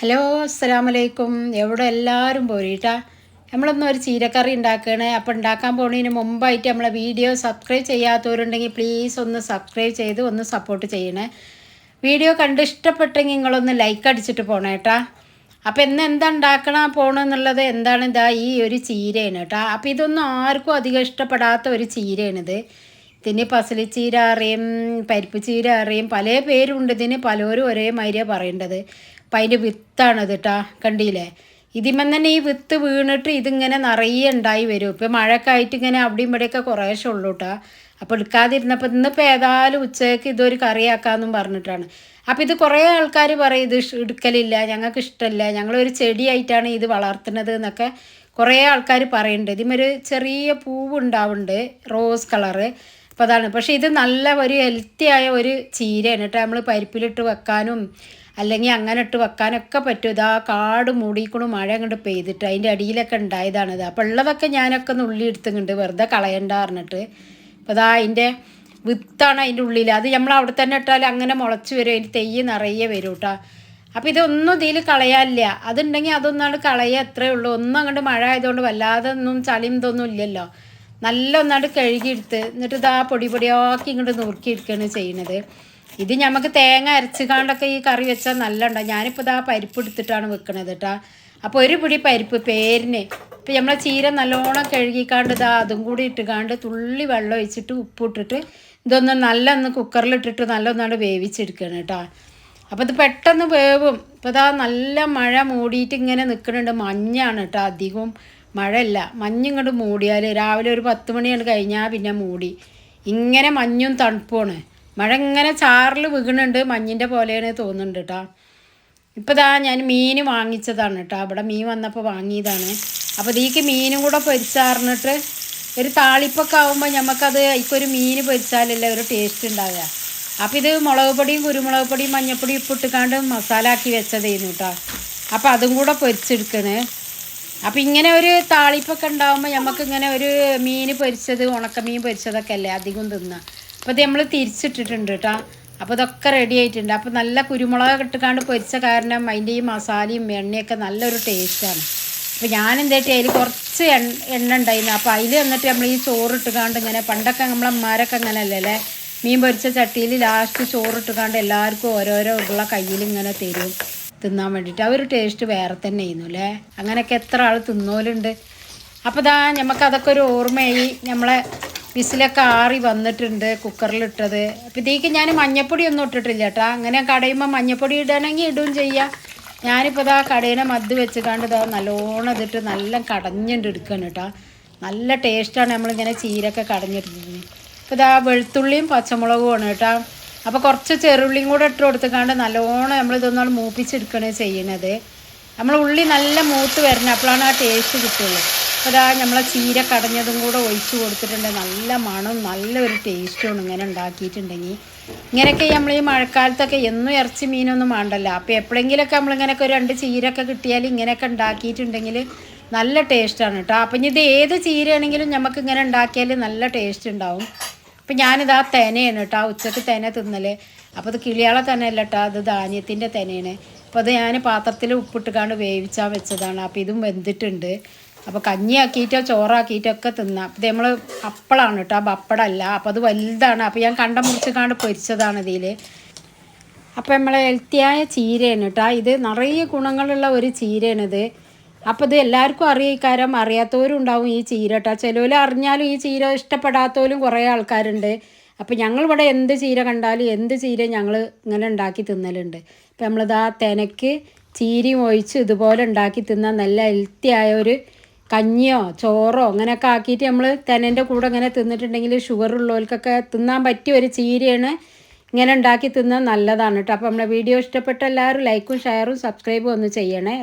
Hello അസ്സലാമലൈക്കും. എവിടെ എല്ലാവരും പോരിട്ടാ? നമ്മളൊന്നും ഒരു ചീരക്കറി ഉണ്ടാക്കണേ. അപ്പോൾ ഉണ്ടാക്കാൻ പോകുന്നതിന് മുമ്പായിട്ട് നമ്മളെ വീഡിയോ സബ്സ്ക്രൈബ് ചെയ്യാത്തവരുണ്ടെങ്കിൽ പ്ലീസ് ഒന്ന് സബ്സ്ക്രൈബ് ചെയ്ത് ഒന്ന് സപ്പോർട്ട് ചെയ്യണേ. വീഡിയോ കണ്ട് ഇഷ്ടപ്പെട്ടെങ്കിൽ നിങ്ങളൊന്ന് ലൈക്ക് അടിച്ചിട്ട് പോണേട്ടാ അപ്പോൾ ഇന്ന് എന്താ ഉണ്ടാക്കണം പോണെന്നുള്ളത് എന്താണ് ഇതാ ഈ ഒരു ചീരയാണ് കേട്ടോ അപ്പോൾ ഇതൊന്നും ആർക്കും അധികം ഇഷ്ടപ്പെടാത്ത ഒരു ചീരയാണിത്. ഇതിന് ചീര, അറിയും പരിപ്പ് ചീര അറിയും പല പേരുണ്ട് ഇതിന് പലരും ഒരേ മാതിരിയാണ് പറയേണ്ടത്. അപ്പം അതിന്റെ വിത്താണത് കേട്ടാ കണ്ടില്ലേ? ഇതിമ്മ തന്നെ ഈ വിത്ത് വീണിട്ട് ഇതിങ്ങനെ നിറയെ ഉണ്ടായി വരും. ഇപ്പം മഴക്കായിട്ട് ഇങ്ങനെ അവിടെയും ഇവിടെയൊക്കെ കുറേശ്ശെ ഉള്ളൂ കേട്ടോ അപ്പോൾ എടുക്കാതിരുന്നപ്പോൾ ഇന്നിപ്പോൾ ഏതായാലും ഉച്ചയ്ക്ക് ഇതൊരു കറിയാക്കാമെന്നും പറഞ്ഞിട്ടാണ്. അപ്പോൾ ഇത് കുറേ ആൾക്കാർ പറയും ഇത് എടുക്കലില്ല ഞങ്ങൾക്ക് ഇഷ്ടമല്ല ഞങ്ങളൊരു ചെടിയായിട്ടാണ് ഇത് വളർത്തുന്നത് എന്നൊക്കെ കുറേ ആൾക്കാർ പറയുന്നുണ്ട് ഇതിമൊരു ചെറിയ പൂവ് ഉണ്ടാവുന്നുണ്ട് റോസ് കളറ്. അപ്പോൾ അതാണ് പക്ഷേ ഇത് നല്ല ഒരു ഹെൽത്തി ആയ ഒരു ചീരയാണ് കേട്ടോ. നമ്മൾ പരിപ്പിലിട്ട് വെക്കാനും അല്ലെങ്കിൽ അങ്ങനെ ഇട്ട് വെക്കാനൊക്കെ പറ്റും. ഇതാ കാട് മൂടിക്കണു മഴ അങ്ങോട്ട് പെയ്തിട്ട് അതിന്റെ അടിയിലൊക്കെ ഉണ്ടായതാണിത് അപ്പോൾ ഉള്ളതൊക്കെ ഞാനൊക്കെ ഉള്ളി എടുത്തുന്നുണ്ട് വെറുതെ കളയണ്ട പറഞ്ഞിട്ട്. അപ്പോൾ അതാ അതിന്റെ വിത്താണ് അതിന്റെ ഉള്ളിൽ. അത് നമ്മൾ അവിടെ തന്നെ ഇട്ടാൽ അങ്ങനെ മുളച്ച് വരും. അതിന്റെ തെയ്യ് നിറയെ വരും കേട്ടോ. അപ്പോൾ ഇതൊന്നും ഇതിൽ കളയാനില്ല. അതുണ്ടെങ്കിൽ അതൊന്നാണ് കളയുക അത്രേ ഉള്ളൂ. ഒന്നും അങ്ങോട്ട് മഴ ആയതുകൊണ്ട് വല്ലാതെ ഒന്നും ചളിയും ഇതൊന്നും ഇല്ലല്ലോ. നല്ല ഒന്നാണ്ട് കഴുകിയെടുത്ത് എന്നിട്ട് ഇതാ പൊടി പൊടിയാക്കി ഇങ്ങോട്ട് നുറുക്കിയെടുക്കുകയാണ് ചെയ്യുന്നത്. ഇത് നമുക്ക് തേങ്ങ അരച്ചുകാണ്ടൊക്കെ ഈ കറി വെച്ചാൽ നല്ല ഉണ്ടാവും ഞാനിപ്പോൾ ഇതാ പരിപ്പ് എടുത്തിട്ടാണ് വെക്കണത് കേട്ടോ അപ്പോൾ ഒരു പിടി പരിപ്പ് പേരിന്. ഇപ്പം നമ്മളെ ചീര നല്ലോണം കഴുകിക്കാണ്ട് ഇതാ അതും കൂടി ഇട്ടുകാണ്ട് തുള്ളി വെള്ളം ഒഴിച്ചിട്ട് ഉപ്പിട്ടിട്ട് ഇതൊന്ന് നല്ല ഒന്ന് കുക്കറിലിട്ടിട്ട് നല്ല ഒന്നാണ്ട് വേവിച്ചെടുക്കണം കേട്ടോ അപ്പോൾ ഇത് പെട്ടെന്ന് വേവും. ഇപ്പോൾ ഇതാ നല്ല മഴ മൂടിയിട്ട് ഇങ്ങനെ നിൽക്കുന്നുണ്ട് മഞ്ഞാണ് കേട്ടോ അധികവും. മഴയല്ല മഞ്ഞിങ്ങോട്ട് മൂടിയാൽ രാവിലെ ഒരു പത്ത് മണിയാണ് കഴിഞ്ഞാൽ പിന്നെ മൂടി. ഇങ്ങനെ മഞ്ഞും തണുപ്പുമാണ്. മഴ ഇങ്ങനെ ചാറിൽ വീണുണ്ട് മഞ്ഞിന്റെ പോലെയാണ് തോന്നുന്നുണ്ട് കേട്ടോ ഇപ്പോൾ ഇതാ ഞാൻ മീൻ വാങ്ങിച്ചതാണ് കേട്ടോ അവിടെ മീൻ വന്നപ്പോൾ വാങ്ങിയതാണ്. അപ്പോൾ ഇതീക്ക് മീനും കൂടെ പൊരിച്ചാറിഞ്ഞിട്ട് ഒരു താളിപ്പൊക്കെ ആകുമ്പോൾ നമുക്കത് ഒരു മീൻ പൊരിച്ചാലല്ലേ ഒരു ടേസ്റ്റ് ഉണ്ടാവുക അപ്പോൾ ഇത് മുളക് പൊടിയും കുരുമുളക് പൊടിയും മഞ്ഞൾപ്പൊടിയും ഉപ്പിട്ടിക്കാണ്ട് മസാല ആക്കി വെച്ചതായിരുന്നു കേട്ടോ അപ്പോൾ അതും കൂടെ പൊരിച്ചെടുക്കണേ. അപ്പോൾ ഇങ്ങനെ ഒരു താളിപ്പൊക്കെ ഉണ്ടാകുമ്പോൾ നമുക്ക് ഇങ്ങനെ ഒരു മീൻ പൊരിച്ചത് ഉണക്കമീൻ പൊരിച്ചതൊക്കെ അല്ലേ അധികം തിന്നുക അപ്പോൾ ഇത് നമ്മൾ തിരിച്ചിട്ടിട്ടുണ്ട് കേട്ടോ അപ്പോൾ ഇതൊക്കെ റെഡി ആയിട്ടുണ്ട്. അപ്പോൾ നല്ല കുരുമുളക് ഇട്ടുകാണ്ട് പൊരിച്ച കാരണം അതിന്റെ ഈ മസാലയും എണ്ണയൊക്കെ നല്ലൊരു ടേസ്റ്റാണ് അപ്പോൾ ഞാൻ എന്തായിട്ട് അതിൽ കുറച്ച് എണ്ണ ഉണ്ടായിരുന്നു അപ്പോൾ അതിൽ വന്നിട്ട് നമ്മൾ ഈ ചോറ് ഇട്ടുകാണ്ട് ഇങ്ങനെ പണ്ടൊക്കെ നമ്മളെ അമ്മമാരൊക്കെ അങ്ങനെ അല്ലേ? മീൻ പൊരിച്ച ചട്ടിയിൽ ലാസ്റ്റ് ചോറ് ഇട്ടുകാണ്ട് എല്ലാവർക്കും ഓരോരോ ഉള്ള കയ്യിൽ ഇങ്ങനെ തരും. തിന്നാൻ വേണ്ടിയിട്ട്. ആ ഒരു ടേസ്റ്റ് വേറെ തന്നെ ആയിരുന്നു അല്ലേ? അങ്ങനെയൊക്കെ എത്ര ആൾ തിന്നോലുണ്ട്. അപ്പോൾ ഇതാ നമുക്ക് അതൊക്കെ ഒരു ഓർമ്മയായി. നമ്മളെ വിസിലൊക്കെ ആറി വന്നിട്ടുണ്ട് കുക്കറിലിട്ടത്. അപ്പോൾ ഇതിലേക്ക് ഞാൻ മഞ്ഞപ്പൊടി ഒന്നും ഇട്ടിട്ടില്ല കേട്ടോ. അങ്ങനെ കടയുമ്പോൾ മഞ്ഞപ്പൊടി ഇടണമെങ്കിൽ ഇടുകയും ചെയ്യാം. ഞാനിപ്പോൾ ഇതാ കടേനെ മദ്ദ് വെച്ച് കണ്ട് ഇതാ നല്ലോണം ഇതിട്ട് നല്ല കടഞ്ഞിട്ട് എടുക്കണം കേട്ടോ. നല്ല ടേസ്റ്റാണ് നമ്മളിങ്ങനെ ചീരൊക്കെ കടഞ്ഞെടുക്കുന്നത് അപ്പോൾ ഇതാ വെളുത്തുള്ളിയും പച്ചമുളകും ആണ് കേട്ടോ. അപ്പോൾ കുറച്ച് ചെറുള്ളിയും കൂടെ ഇട്ട് കൊടുത്തുകൊണ്ട് നല്ലോണം നമ്മൾ ഇതൊന്നും മൂപ്പിച്ചെടുക്കണേ ചെയ്യണത്. നമ്മൾ ഉള്ളി നല്ല മൂത്ത് വരണം അപ്പോഴാണ് ആ ടേസ്റ്റ് കിട്ടുള്ളൂ. അപ്പോൾ ഇതാ നമ്മളെ ചീര കടഞ്ഞതും കൂടെ ഒഴിച്ചു കൊടുത്തിട്ടുണ്ട്. നല്ല മണം നല്ലൊരു ടേസ്റ്റുമാണ് ഇങ്ങനെ ഉണ്ടാക്കിയിട്ടുണ്ടെങ്കിൽ. ഇങ്ങനെയൊക്കെ നമ്മൾ ഈ മഴക്കാലത്തൊക്കെ എന്നും ഇറച്ചി മീനൊന്നും വേണ്ടല്ലോ. അപ്പോൾ എപ്പോഴെങ്കിലൊക്കെ നമ്മളിങ്ങനെയൊക്കെ ഒരു രണ്ട് ചീരൊക്കെ കിട്ടിയാൽ ഇങ്ങനെയൊക്കെ ഉണ്ടാക്കിയിട്ടുണ്ടെങ്കിൽ നല്ല ടേസ്റ്റാണ് കേട്ടോ അപ്പം ഇത് ഏത് ചീരയാണെങ്കിലും നമുക്ക് ഇങ്ങനെ ഉണ്ടാക്കിയാൽ നല്ല ടേസ്റ്റ് ഉണ്ടാവും. അപ്പം ഞാനിതാ തേനയാണ് കേട്ടോ ഉച്ചയ്ക്ക് തേന തിന്നൽ. അപ്പോൾ ഇത് കിളിയാളെ തന്നെ അല്ല കേട്ടോ അത് ധാന്യത്തിന്റെ തേനയാണ്. അപ്പോൾ അത് ഞാൻ പാത്രത്തിൽ ഉപ്പിട്ടുകാണ്ട് വേവിച്ചാൽ വെച്ചതാണ്. അപ്പോൾ ഇതും വെന്തിട്ടുണ്ട്. അപ്പോൾ കഞ്ഞിയാക്കിയിട്ടോ ചോറാക്കിയിട്ടോ ഒക്കെ തിന്നാം. അപ്പം ഇത് നമ്മൾ അപ്പളാണ് കേട്ടോ അപ്പോൾ അപ്പടല്ല അപ്പോൾ അത് വലുതാണ്. അപ്പോൾ ഞാൻ കണ്ടം മുറിച്ച് പൊരിച്ചതാണ് ഇതിൽ അപ്പോൾ നമ്മളെ ഹെൽത്തിയായ ചീരയാണ് കേട്ടോ ഇത് നിറയെ ഗുണങ്ങളുള്ള ഒരു ചീരയാണിത്. അപ്പോൾ ഇത് എല്ലാവർക്കും അറിയിക്കാരം അറിയാത്തവരും ഉണ്ടാവും ഈ ചീര കേട്ടോ ചിലവർ അറിഞ്ഞാലും ഈ ചീര ഇഷ്ടപ്പെടാത്തവരും കുറേ ആൾക്കാരുണ്ട്. അപ്പോൾ ഞങ്ങളിവിടെ എന്ത് ചീര കണ്ടാലും എന്ത് ചീര ഞങ്ങൾ ഇങ്ങനെ ഉണ്ടാക്കി തിന്നലുണ്ട്. അപ്പോൾ നമ്മളിതാ തെനക്ക് ചീരയും ഒഴിച്ച് ഇതുപോലെ ഉണ്ടാക്കി തിന്നാൽ നല്ല ഹെൽത്തിയായ ഒരു കഞ്ഞിയോ ചോറോ അങ്ങനെയൊക്കെ ആക്കിയിട്ട് നമ്മൾ തെനന്റെ കൂടെ ഇങ്ങനെ തിന്നിട്ടുണ്ടെങ്കിൽ ഷുഗർ ഉള്ളവർക്കൊക്കെ തിന്നാൻ പറ്റിയ ഒരു ചീരയാണ് ഇങ്ങനെ ഉണ്ടാക്കി തിന്നാൽ നല്ലതാണ് കേട്ടോ അപ്പോൾ നമ്മളെ വീഡിയോ ഇഷ്ടപ്പെട്ട എല്ലാവരും ലൈക്കും ഷെയറും സബ്സ്ക്രൈബും ഒന്ന് ചെയ്യണേ.